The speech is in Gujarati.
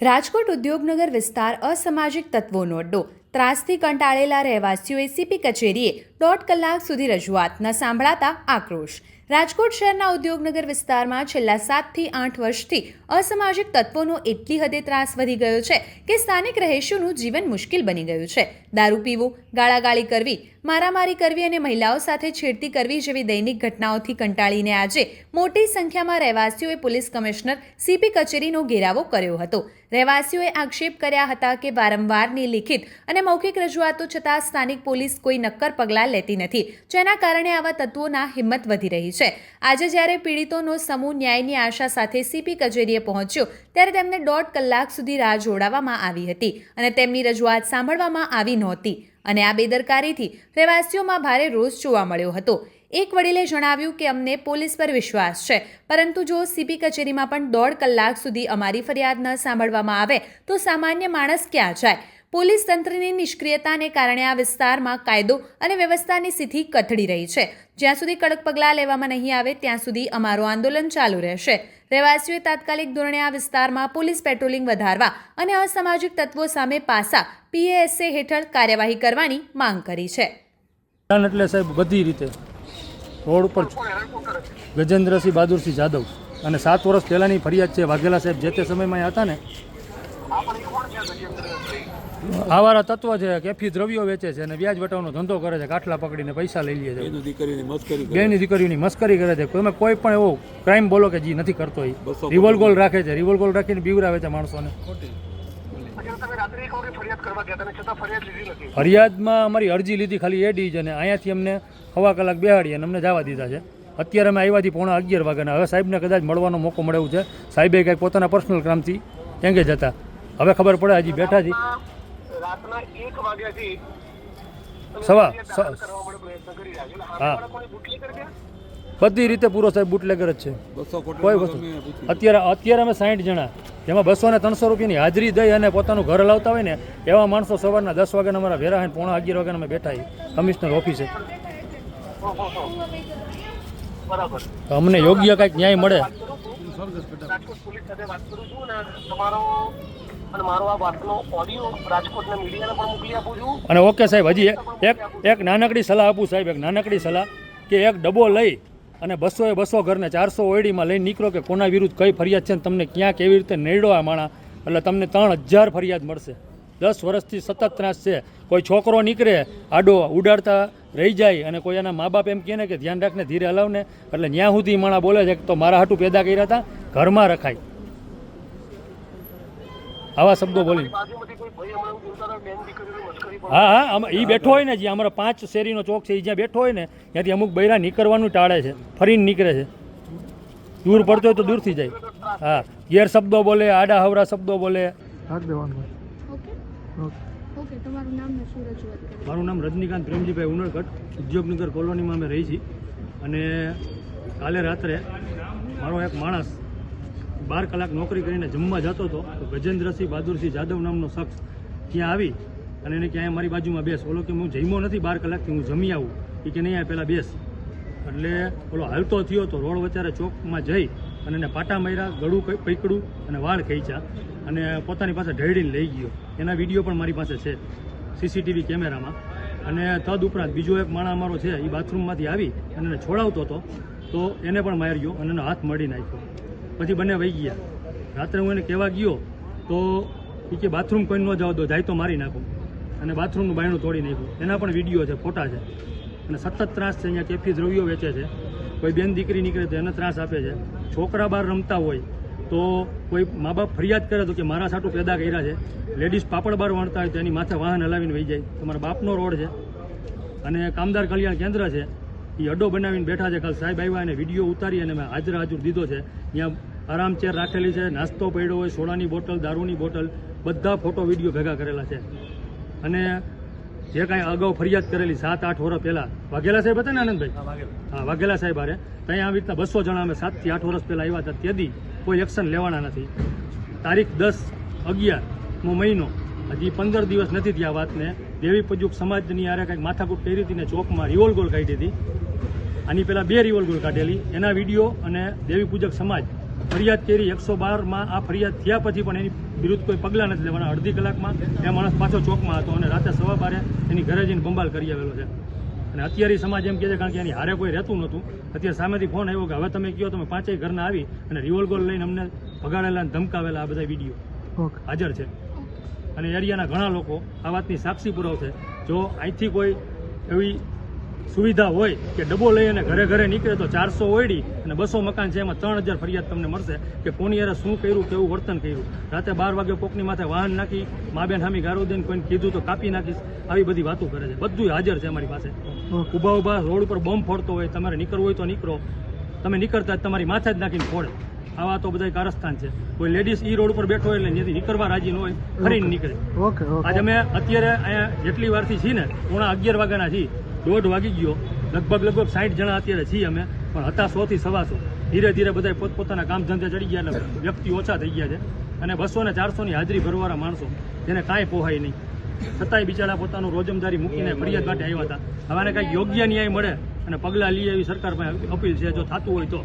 રાજકોટ ઉદ્યોગનગર વિસ્તાર અસામાજિક તત્વોનો અડ્ડો. ત્રાસથી કંટાળેલા રહેવાસીઓએ સીપી કચેરીએ દોઢ કલાક સુધી રજૂઆત ન સાંભળાતા આક્રોશ. રાજકોટ શહેરના ઉદ્યોગનગર વિસ્તારમાં છેલ્લા સાતથી આઠ વર્ષથી અસામાજિક તત્વોનો એટલી હદે ત્રાસ વધી ગયો છે કે સ્થાનિક રહેશોનું જીવન મુશ્કેલ બની ગયું છે. દારૂ પીવું, ગાળાગાળી કરવી, મારામારી કરવી અને મહિલાઓ સાથે છેડતી કરવી જેવી દૈનિક ઘટનાઓથી કંટાળીને આજે મોટી સંખ્યામાં રહેવાસીઓએ પોલીસ કમિશનર સીપી કચેરીનો ઘેરાવો કર્યો હતો. રહેવાસીઓએ આક્ષેપ કર્યા હતા કે વારંવારની લિખિત અને મૌખિક રજૂઆતો છતાં સ્થાનિક પોલીસ કોઈ નક્કર પગલાં લેતી નથી. જેના કારણે આવા તત્વોના હિંમત વધી રહી છે. આજે જ્યારે પીડિતોનો સમૂહ ન્યાયની આશા સાથે સીપી કચેરીએ પહોંચ્યો, ત્યારે તેમને દોઢ કલાક સુધી રાહ જોડાવવામાં આવી હતી અને તેમની રજૂઆત સાંભળવામાં આવી નહોતી અને આ બેદરકારીથી રહેવાસીઓમાં ભારે રોષ જોવા મળ્યો હતો. એક વડીલે જણાવ્યું કે, અમને પોલીસ પર વિશ્વાસ છે, પરંતુ જો સીપી કચેરીમાં પણ દોઢ કલાક સુધી અમારી ફરિયાદ ન સાંભળવામાં આવે, તો સામાન્ય માણસ ક્યાં જાય? પોલીસ તંત્રની નિષ્ક્રિયતાને કારણે આ વિસ્તારમાં કાયદો અને વ્યવસ્થાની સ્થિતિ કથળી રહી છે. જ્યાં સુધી કડક પગલાં લેવામાં નહીં આવે, ત્યાં સુધી અમારું આંદોલન ચાલુ રહેશે. રહેવાસીઓએ તાત્કાલિક ધોરણે આ વિસ્તારમાં પોલીસ પેટ્રોલિંગ વધારવા અને અસામાજિક તત્વો સામે પાસા પીએએસએ હેઠળ કાર્યવાહી કરવાની માંગ કરી છે. એટલે સાહેબ બધી રીતે. રોડ ઉપર ગજેન્દ્રસિંહ બહાદુરસિંહ જાદવ. અને સાત વર્ષ પહેલાંની ફરિયાદ છે, વાઘેલા સાહેબ જે તે સમયમાં હતા ને. આવારા તત્વ છે કેફી દ્રવ્યો વેચે છે અને વ્યાજ વટાવનો ધંધો કરે છે કાટલા પકડીને પૈસા લઈ લે છે. દીકરીની મસ્કરી બેની દીકરીઓની મસ્કરી કરે છે. કોઈમાં કોઈ પણ એવો ક્રાઇમ બોલો કે જી નથી કરતો એ. રિવોલ્વ ગોલ રાખે છે. રિવોલ્વ ગોલ રાખીને બીવરાવે છે માણસોને. પછી તમે રાત્રે એક વખત ફરિયાદ કરવા ગયા હતા અને છતાં ફરિયાદ લીધી નથી. ફરિયાદમાં અમારી અરજી લીધી ખાલી એ ડી અને અહીંયાથી અમને સવા કલાક બેહાડી અને અમને જવા દીધા છે. અત્યારે અમે આવ્યાથી પોણા અગિયાર વાગ્યાના. હવે સાહેબને કદાચ મળવાનો મોકો મળ્યો છે. સાહેબે કંઈક પોતાના પર્સનલ કામથી એંગેજ હતા. હવે ખબર પડે હજી બેઠા છીએ. રાતના એક વાગ્યાથી સવા- હા. બધી રીતે પૂરો સાહેબ બુટલેગર જ છે. કોઈ વસ્તુ. અત્યારે અત્યારે અમે સાઠ જણા. જેમાં બસો ને ત્રણસો રૂપિયાની હાજરી દઈ અને પોતાનું ઘર લાવતા હોય ને એવા માણસો સવારના દસ વાગ્યાના અમારા ભેરા હોય પોણા અગિયાર વાગ્યાના અમે બેઠા કમિશનર ઓફિસે. અમને યોગ્ય કંઈક ન્યાય મળે. અને મારો આ વાતનો ઓડિયો રાજકોટના મીડિયાને પણ મોકલી આપું છું. અને ઓકે સાહેબ, હજી એક એક નાનકડી સલાહ આપું સાહેબ, એક નાનકડી સલાહ કે એક ડબ્બો લઈ અને બસો એ બસો ઘરને ચારસો ઓયડીમાં લઈને નીકળો કે કોના વિરુદ્ધ કઈ ફરિયાદ છે ને તમને ક્યાં કેવી રીતે નેડો આ માણા. એટલે તમને ત્રણ હજાર ફરિયાદ મળશે. દસ વર્ષથી સતત ત્રાસ છે. કોઈ છોકરો નીકળે, આડો ઉડાડતા રહી જાય અને કોઈ એના મા બાપ એમ કહે ને કે ધ્યાન રાખને ધીરે હલાવને. એટલે ત્યાં સુધી માણા બોલે છે તો મારા હાટું પેદા કર્યા હતા, ઘરમાં રખાય. આવા શબ્દો બોલી હું હા હા આમાં એ બેઠો હોય ને જ્યાં અમારા પાંચ શેરીનો ચોક છે એ જ્યાં બેઠો હોય ને ત્યાંથી અમુક બૈરા નીકળવાનું ટાળે છે ફરીને નીકળે છે. દૂર પડતો હોય તો દૂરથી જાય. હા ગેર શબ્દો બોલે આડા હવરા શબ્દો બોલે. ઓકે. ઓકે તમારું નામ ને શું રજૂઆત કરી? મારું નામ રજનીકાંત પ્રેમજીભાઈ ઉનળકટ ઉદ્યોગનગર કોલોનીમાં અમે રહી છીએ. અને કાલે રાત્રે મારો એક માણસ બાર કલાક નોકરી કરીને જમવા જતો હતો, તો ગજેન્દ્રસિંહ બહાદુરસિંહ જાદવ નામનો શખ્સ ત્યાં આવી અને એને ક્યાંય મારી બાજુમાં બેસ. ઓલો કે હું જમ્યો નથી બાર કલાકથી, હું જમી આવું. એ કે નહીં આ પહેલાં બેસ. એટલે ઓલો હાલતો થયો તો રોડ વચારે ચોકમાં જઈ અને એને પાટા માર્યા, ગળું પૈકડું અને વાળ ખેંચ્યા અને પોતાની પાસે ઢેડીને લઈ ગયો. એના વીડિયો પણ મારી પાસે છે, સીસીટીવી કેમેરામાં. અને તદ ઉપરાંત બીજો એક માણસ અમારો છે એ બાથરૂમમાંથી આવી અને એને છોડાવતો હતો, તો એને પણ માર્યો અને એનો હાથ મળી નાખ્યો. પછી બંને વહી ગયા. રાત્રે હું એને કહેવા ગયો, તો કે બાથરૂમ કોઈ ન જાવ દો, જાય તો મારી નાખો. અને બાથરૂમનું બાયણું તોડી નાખ્યું. એના પણ વીડિયો છે, ફોટા છે. અને સતત ત્રાસ છે, અહીંયા કેફી દ્રવ્યો વેચે છે. કોઈ બેન દીકરી નીકળે તો એને ત્રાસ આપે છે. છોકરા બહાર રમતા હોય, તો કોઈ મા બાપ ફરિયાદ કરે તો કે મારા સાટું પેદા કર્યા છે. લેડીઝ પાપડ બહાર વણતા હોય તો એની માથે વાહન હલાવીને વહી જાય. તમારા બાપનો રોડ છે. અને કામદાર કલ્યાણ કેન્દ્ર છે. એ અડ્ડો બનાવીને બેઠા છે ખાલી સાહેબ આવ્યા અને વીડિયો ઉતારી અને મેં હાજર હાજર દીધો છે. ત્યાં આરામ ચેર રાખેલી છે નાસ્તો પડ્યો હોય સોડાની બોટલ દારૂની બોટલ બધા ફોટો વીડિયો ભેગા કરેલા છે. અને જે કાંઈ અગાઉ ફરિયાદ કરેલી સાત આઠ વર્ષ પહેલાં વાઘેલા સાહેબ હતા ને આનંદભાઈ? હા વાઘેલા. સાહેબ હારે. ત્યાં આવી રીતના બસો જણા અમે સાતથી આઠ વર્ષ પહેલાં આવ્યા હતા ત્યાંથી કોઈ એક્શન લેવાના નથી. તારીખ દસ અગિયારમો મહિનો હજી પંદર દિવસ નથી થયા વાતને. દેવી પજુક સમાજની આરે કંઈક માથાકૂટ કરી હતી ને ચોકમાં રિવોલ ગોલ કાઢી હતી. આની પહેલાં બે રિવોલ ગોલ કાઢેલી. એના વીડિયો અને દેવી પૂજક સમાજ ફરિયાદ કરી એકસો બારમાં આ ફરિયાદ થયા પછી પણ એની વિરુદ્ધ કોઈ પગલાં નથી લેવાના. અડધી કલાકમાં એ માણસ પાછો ચોકમાં હતો અને રાતે સવા બારે એની ઘરે જઈને બંબાલ કરી આવેલો છે. અને અત્યારે સમાજ એમ કહે છે કારણ કે એની હારે કોઈ રહેતું નહોતું. અત્યારે સામેથી ફોન આવ્યો કે હવે તમે કહો તમે પાંચેય ઘરના આવી અને રિવોલ ગોલ લઈને અમને ભગાડેલા અને ધમકાવેલા આ બધા વીડિયો હાજર છે. અને એરિયાના ઘણા લોકો આ વાતની સાક્ષી પુરાવશે. જો અહીંથી કોઈ એવી સુવિધા હોય કે ડબ્બો લઈ અને ઘરે ઘરે નીકળે તો ચારસો ઓયડી અને બસો મકાન છે એમાં ત્રણ હજાર ફરિયાદ તમને મળશે કે કોની યારે શું કર્યું કેવું વર્તન કર્યું. રાતે બાર વાગે કોકની માથે વાહન નાખી મા બેન હામી ગારો દઈને કોઈને કીધું તો કાપી નાખીશ. આવી બધી વાતો કરે છે. બધું હાજર છે અમારી પાસે. ઊભા ઊભા રોડ ઉપર બોમ્બ ફોડતો હોય તમારે નીકળવું હોય તો નીકળો. તમે નીકળતા જ તમારી માથે જ નાખીને ફોડે. આવા તો બધા કારસ્થાન છે. કોઈ લેડીઝ ઈ રોડ ઉપર બેઠો એટલે ત્યાંથી નીકળવા રાજી ન હોય ફરીને નીકળે. ઓકે આજે અમે અત્યારે અહીંયા જેટલી વારથી છીએ ને પોણા અગિયાર વાગ્યાના છીએ. દોઢ વાગી ગયો. લગભગ લગભગ સાઠ જણા અત્યારે છીએ અમે પણ હતા સો થી સવાસો. ધીરે ધીરે બધા પોતપોતાના કામ ધંધે ચડી ગયા એટલે વ્યક્તિ ઓછા થઈ ગયા છે. અને બસો ને ચારસો ની હાજરી ભરવાળા માણસો જેને કાંઈ પોહાય નહીં. છતાંય બિચારા પોતાનું રોજમદારી મૂકીને ફરિયાદ માટે આવ્યા હતા. હવે આને કાંઈક યોગ્ય ન્યાય મળે અને પગલાં લઈએ એવી સરકાર પાસે અપીલ છે જો થતું હોય તો.